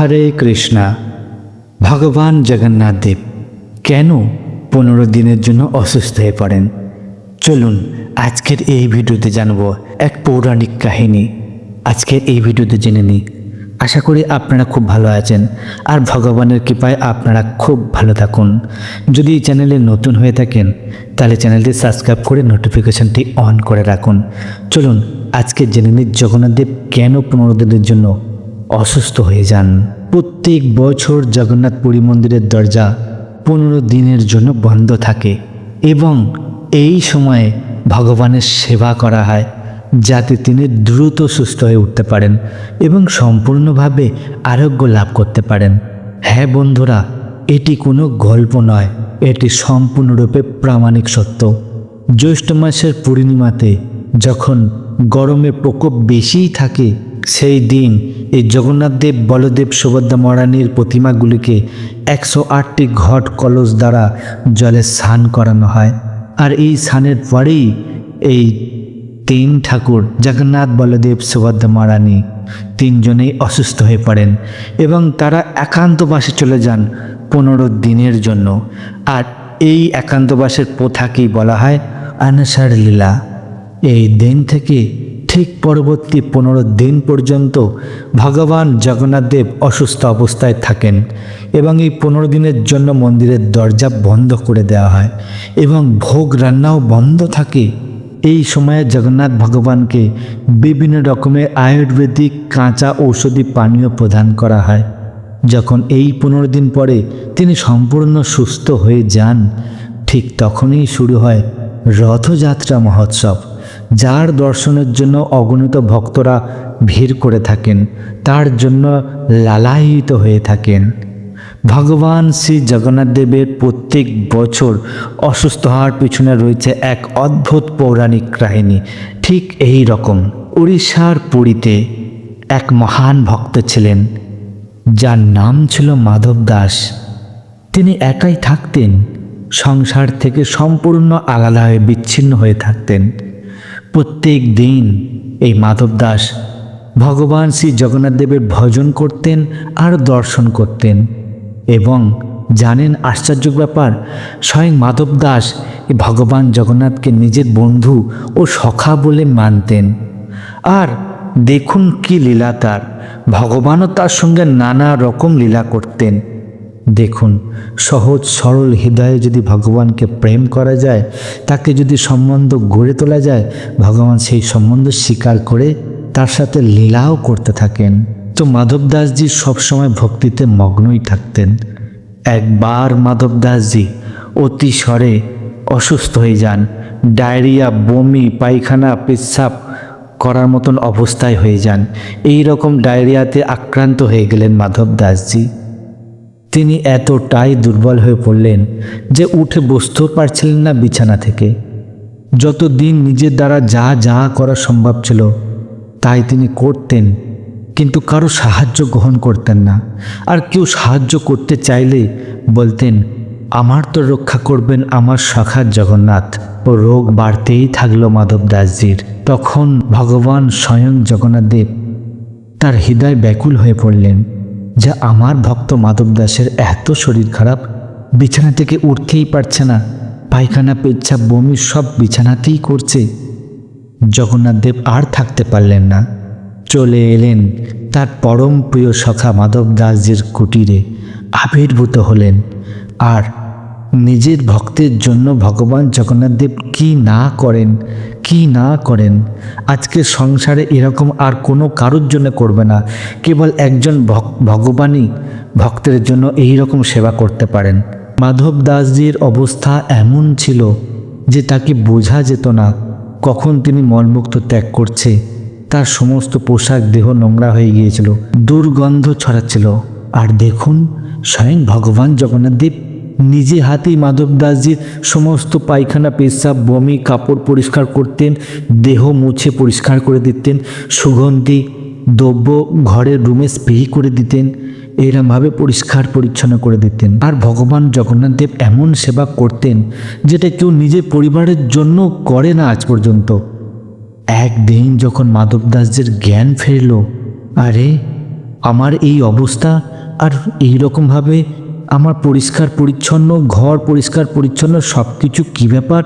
হরে কৃষ্ণা। ভগবান জগন্নাথ দেব, কেন পনেরো দিনের জন্য অসুস্থ হয়ে পড়েন? চলুন আজকের এই ভিডিওতে জানব এক পৌরাণিক কাহিনী। আজকের এই ভিডিওতে জেনে নিই। আশা করি আপনারা খুব ভালো আছেন আর ভগবানের কৃপায় আপনারা খুব ভালো থাকুন। যদি এই চ্যানেলে নতুন হয়ে থাকেন, তাহলে চ্যানেলটি সাবস্ক্রাইব করে নোটিফিকেশনটি অন করে রাখুন। চলুন আজকে জেনে নিই জগন্নাথ দেব কেন পনেরো দিনের জন্য অসুস্থ হয়ে যান। প্রত্যেক বছর জগন্নাথ পুরী মন্দিরের দরজা পনেরো দিনের জন্য বন্ধ থাকে এবং এই সময়ে ভগবানের সেবা করা হয় যাতে তিনি দ্রুত সুস্থ হয়ে উঠতে পারেন এবং সম্পূর্ণভাবে আরোগ্য লাভ করতে পারেন। হ্যাঁ বন্ধুরা, এটি কোনো গল্প নয়, এটি সম্পূর্ণরূপে প্রামাণিক সত্য। জ্যৈষ্ঠ মাসের পূর্ণিমাতে যখন গরমের প্রকোপ বেশিই থাকে সেই দিন এই জগন্নাথ দেব, বলদেব, সুভদ্রা মহারানীর প্রতিমাগুলিকে একশো আটটি ঘট কলস দ্বারা জলে স্নান করানো হয়। আর এই স্নানের পরেই এই তিন ঠাকুর, জগন্নাথ, বলদেব, সুভদ্রা মহারানী তিনজনেই অসুস্থ হয়ে পড়েন এবং তারা একান্তবাসে চলে যান পনেরো দিনের জন্য। আর এই একান্তবাসের প্রথাকেই বলা হয় আনসার লীলা এই দিন থেকে ঠিক পরবর্তী পনেরো দিন পর্যন্ত ভগবান জগন্নাথ দেব অসুস্থ অবস্থায় থাকেন এবং এই পনেরো দিনের জন্য মন্দিরের দরজা বন্ধ করে দেওয়া হয় এবং ভোগ রান্নাও বন্ধ থাকে। এই সময়ে জগন্নাথ ভগবানকে বিভিন্ন রকমের আয়ুর্বেদিক, কাঁচা ঔষধি পানীয় প্রদান করা হয়। যখন এই পনেরো দিন পরে তিনি সম্পূর্ণ সুস্থ হয়ে যান, ঠিক তখনই শুরু হয় রথযাত্রা মহোৎসব। যার দর্শনের জন্য অগণিত ভক্তরা ভিড় করে থাকেন, তার জন্য লালায়িত হয়ে থাকেন। ভগবান শ্রী জগন্নাথ দেবের প্রত্যেক বছর অসুস্থ হওয়ার পিছনে রয়েছে এক অদ্ভুত পৌরাণিক কাহিনী। ঠিক এই রকম উড়িষ্যার পুরীতে এক মহান ভক্ত ছিলেন, যার নাম ছিল মাধব দাস। তিনি একাই থাকতেন, সংসার থেকে সম্পূর্ণ আলাদা হয়ে বিচ্ছিন্ন হয়ে থাকতেন। প্রত্যেক দিন এই মাধব দাস ভগবান শ্রী জগন্নাথ দেবের ভজন করতেন আর দর্শন করতেন এবং জানেন আশ্চর্য ব্যাপার, স্বয়ং মাধব দাস ভগবান জগন্নাথকে নিজের বন্ধু ও সখা বলে মানতেন। আর দেখুন কি লীলা তার, ভগবানও তার সঙ্গে নানা রকম লীলা করতেন। দেখুন, সহজ সরল হৃদয়ে যদি ভগবানকে প্রেম করা যায়, তাকে যদি সম্বন্ধ গড়ে তোলা যায়, ভগবান সেই সম্বন্ধ স্বীকার করে তার সাথে লীলাও করতে থাকেন। তো মাধব দাসজি সবসময় ভক্তিতে মগ্নই থাকতেন। একবার মাধব দাসজি অতিস্বরে অসুস্থ হয়ে যান, ডায়রিয়া, বমি, পায়খানা, পেচ্ছাপ করার মতন অবস্থায় হয়ে যান। এই রকম ডায়রিয়াতে আক্রান্ত হয়ে গেলেন মাধব দাসজি। তিনি এতটাই দুর্বল হয়ে পড়লেন যে উঠে বসতেও পারছিলেন না বিছানা থেকে। যতদিন নিজের দ্বারা যা যা করা সম্ভব ছিল, তাই তিনি করতেন, কিন্তু কারও সাহায্য গ্রহণ করতেন না। আর কেউ সাহায্য করতে চাইলে বলতেন, আমার তো রক্ষা করবেন আমার সখা জগন্নাথ। ও রোগ বাড়তেই থাকল মাধব দাসজির। তখন ভগবান স্বয়ং জগন্নাথ দেব তার হৃদয় ব্যাকুল হয়ে পড়লেন। যা আমার ভক্ত মাধব দাসের এত শরীর খারাপ, বিছানা থেকে উঠতেই পারছে না। পায়খানা, পেচ্ছাপ, বমি সব বিছানাতেই করছে। জগন্নাথ দেব আর থাকতে পারলেন না। চলে এলেন তার পরম প্রিয় সখা মাধব দাসজির কুটিরে। আবির্ভূত হলেন। আর নিজের ভক্তের জন্য ভগবান জগন্নাথ দেব কি না করেন কি না করেন? আজকে সংসারে এরকম আর কোনো কারোর জন্য করবে না। কেবল একজন ভগবানই ভক্তের জন্য এই রকম সেবা করতে পারেন। মাধব দাসজির অবস্থা এমন ছিল যে তাকে বোঝা যেত না কখন তিনি মলমুক্ত ত্যাগ করছে। তার সমস্ত পোশাক দেহ নোংরা হয়ে গিয়েছিল। দুর্গন্ধ ছড়াচ্ছিল। আর দেখুন, স্বয়ং ভগবান জগন্নাথ দেব নিজে হাতেই মাধব দাসজির সমস্ত পায়খানা, পেশাব, বমি, কাপড় পরিষ্কার করতেন, দেহ মুছে পরিষ্কার করে দিতেন, সুগন্ধি, দ্রব্য ঘরের রুমে স্প্রে করে দিতেন, এরমভাবে পরিষ্কার পরিচ্ছন্ন করে দিতেন। আর ভগবান জগন্নাথ দেব এমন সেবা করতেন, যেটা কেউ নিজের পরিবারের জন্য করে না আজ পর্যন্ত। একদিন যখন মাধব দাসজির জ্ঞান ফেরল, আরে, আমার এই অবস্থা আর এই রকমভাবে আমার পরিষ্কার পরিচ্ছন্ন, ঘর পরিষ্কার পরিচ্ছন্ন সব কিছু কী ব্যাপার?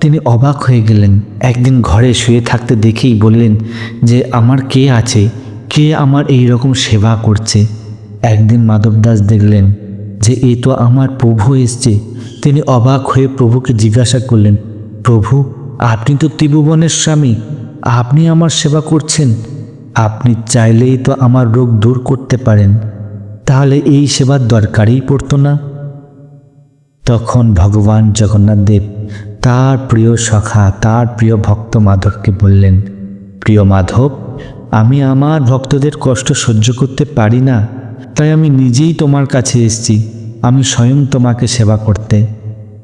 তিনি অবাক হয়ে গেলেন। একদিন ঘরে শুয়ে থাকতে দেখেই বললেন যে, আমার কে আছে? কে আমার এই রকম সেবা করছে? একদিন মাধব দাস দেখলেন যে এই তো আমার প্রভু এসছে। তিনি অবাক হয়ে প্রভুকে জিজ্ঞাসা করলেন, প্রভু, আপনি তো ত্রিভুবনের স্বামী। আপনি আমার সেবা করছেন। আপনি চাইলেই তো আমার রোগ দূর করতে পারেন। তাহলে এই সেবার দরকারই পড়তো না? তখন ভগবান জগন্নাথ দেব তার প্রিয় সখা, তার প্রিয় ভক্ত মাধবকে বললেন, প্রিয় মাধব, আমি আমার ভক্তদের কষ্ট সহ্য করতে পারি না, তাই আমি নিজেই তোমার কাছে এসেছি। আমি স্বয়ং তোমাকে সেবা করতে।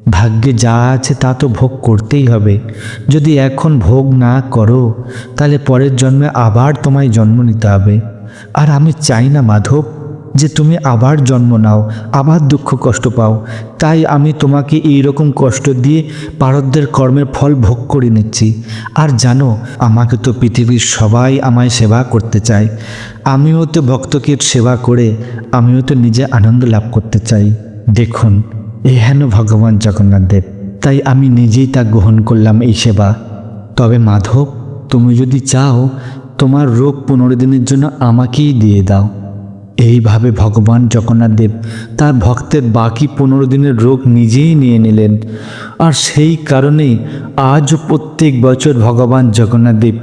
ভাগ্যে যা আছে তা তো ভোগ করতেই হবে। যদি এখন ভোগ না করো, তাহলে পরের জন্মে আবার তোমায় জন্ম নিতে হবে। আর আমি চাই না মাধব যে তুমি আবার জন্ম নাও, আবার দুঃখ কষ্ট পাও। তাই আমি তোমাকে এই রকম কষ্ট দিয়ে পারদদের কর্মের ফল ভোগ করে নিচ্ছি। আর জানো, আমাকে তো পৃথিবীর সবাই আমায় সেবা করতে চায়। আমিও তো ভক্তকে সেবা করে, আমিও তো নিজে আনন্দ লাভ করতে চাই। দেখুন, এ হেন ভগবান জগন্নাথ দেব। তাই আমি নিজেই তা গ্রহণ করলাম এই সেবা। তবে মাধব, তুমি যদি চাও, তোমার রোগ পনেরো দিনের জন্য আমাকেই দিয়ে দাও। এইভাবে ভগবান জগন্নাথ দেব তার ভক্তের বাকি পনেরো দিনের রোগ নিজেই নিয়ে নিলেন। আর সেই কারণেই আজও প্রত্যেক বছর ভগবান জগন্নাথ দেব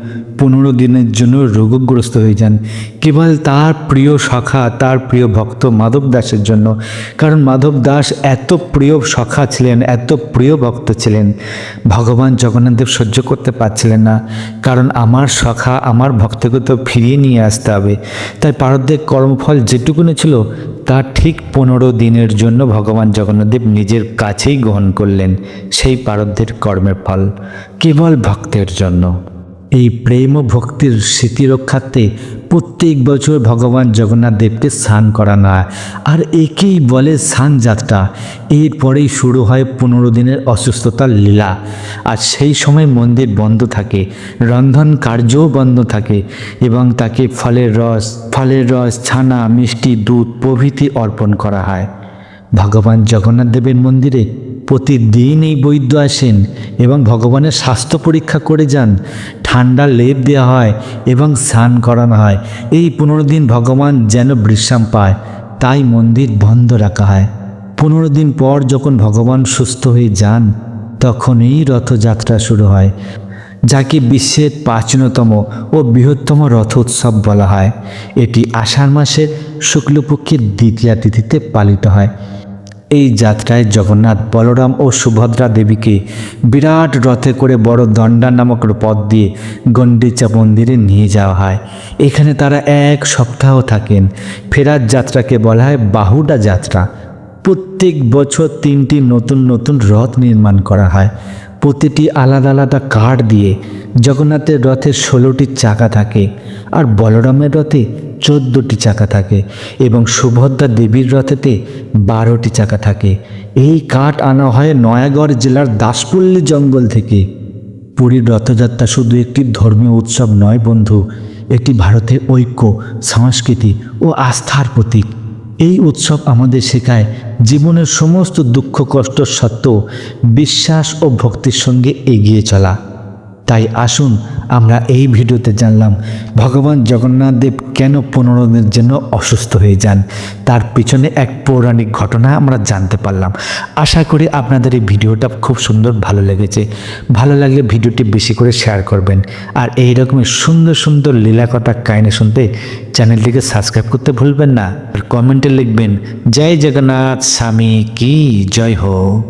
পনেরো দিনের জন্য রোগগ্রস্ত হয়ে যান। কেবল তার প্রিয় সখা তার প্রিয় ভক্ত মাধব দাসের জন্য। কারণ মাধব দাস এত প্রিয় সখা ছিলেন, এত প্রিয় ভক্ত ছিলেন। ভগবান জগন্নাথদেব সহ্য করতে পারছিলেন না। কারণ আমার সখা আমার ভক্তকে তো ফিরিয়ে নিয়ে আসতে হবে। তাই পারদের কর্মফল যেটুকুনি ছিল, তা ঠিক পনেরো দিনের জন্য ভগবান জগন্নাথদেব নিজের কাছেই গ্রহণ করলেন। সেই পারদের কর্মের ফল, কেবল ভক্তের জন্য। এই প্রেম ও ভক্তির স্মৃতি রক্ষার্থে প্রত্যেক বছর ভগবান জগন্নাথ দেবকে স্নান করানো হয় আর একেই বলে স্নান যাত্রা। এরপরেই শুরু হয় পনেরো দিনের অসুস্থতার লীলা। আর সেই সময় মন্দির বন্ধ থাকে, রন্ধন কার্যও বন্ধ থাকে এবং তাকে ফলের রস ফলের রস, ছানা, মিষ্টি, দুধ প্রভৃতি অর্পণ করা হয়। ভগবান জগন্নাথ দেবের মন্দিরে প্রতিদিন এই বৈদ্য আসেন এবং ভগবানের স্বাস্থ্য পরীক্ষা করে যান। ঠান্ডা লেপ দেওয়া হয় এবং স্নান করানো হয়। এই পনেরো দিন ভগবান যেন বিশ্রাম পায়, তাই মন্দির বন্ধ রাখা হয়। পনেরো দিন পর যখন ভগবান সুস্থ হয়ে যান, তখনই রথযাত্রা শুরু হয়, যাকে বিশ্বের প্রাচীনতম ও বৃহত্তম রথ উৎসব বলা হয়। এটি আষাঢ় মাসের শুক্লপক্ষের দ্বিতীয়া তিথিতে পালিত হয়। এই যাত্রায় জগন্নাথ বলরাম ও সুভদ্রা দেবীকে বিরাট রথে করে বড় দণ্ডা নামক পথ দিয়ে গণ্ডিচা মন্দিরে নিয়ে যাওয়া হয়। এখানে তারা এক সপ্তাহ থাকেন। ফেরার যাত্রাকে বলা হয় বাহুডা যাত্রা। প্রত্যেক বছর তিনটি নতুন নতুন রথ নির্মাণ করা হয়। প্রতিটি আলাদা আলাদা কাঠ দিয়ে জগন্নাথের রথের ষোলোটি চাকা থাকে আর বলরামের রথে চোদ্দোটি চাকা থাকে এবং সুভদ্রা দেবীর রথেতে বারোটি চাকা থাকে। এই কাঠ আনা হয় নয়াগড় জেলার দাসপল্লী জঙ্গল থেকে। পুরীর রথযাত্রা শুধু একটি ধর্মীয় উৎসব নয় বন্ধু, এটি ভারতের ঐক্য, সংস্কৃতি ও আস্থার প্রতীক। এই উৎসব আমাদের শেখায় জীবনের সমস্ত দুঃখ, কষ্ট সত্ত্বেও বিশ্বাস ও ভক্তির সঙ্গে এগিয়ে চলা। তাই আসুন, আমরা এই ভিডিওতে জানলাম, ভগবান জগন্নাথ দেব কেন পনেরো দিনের জন্য অসুস্থ হয়ে যান? তার পিছনে এক পৌরাণিক ঘটনা আমরা জানতে পারলাম। আশা করি আপনাদের এই ভিডিওটা খুব সুন্দর ভালো লেগেছে। ভালো লাগলে ভিডিওটি বেশি করে শেয়ার করবেন। আর এই রকমের সুন্দর সুন্দর লীলাকথা কাহিনী শুনতে চ্যানেলটিকে সাবস্ক্রাইব করতে ভুলবেন না। আর কমেন্টে লিখবেন, জয় জগন্নাথ স্বামী কি, জয় হোক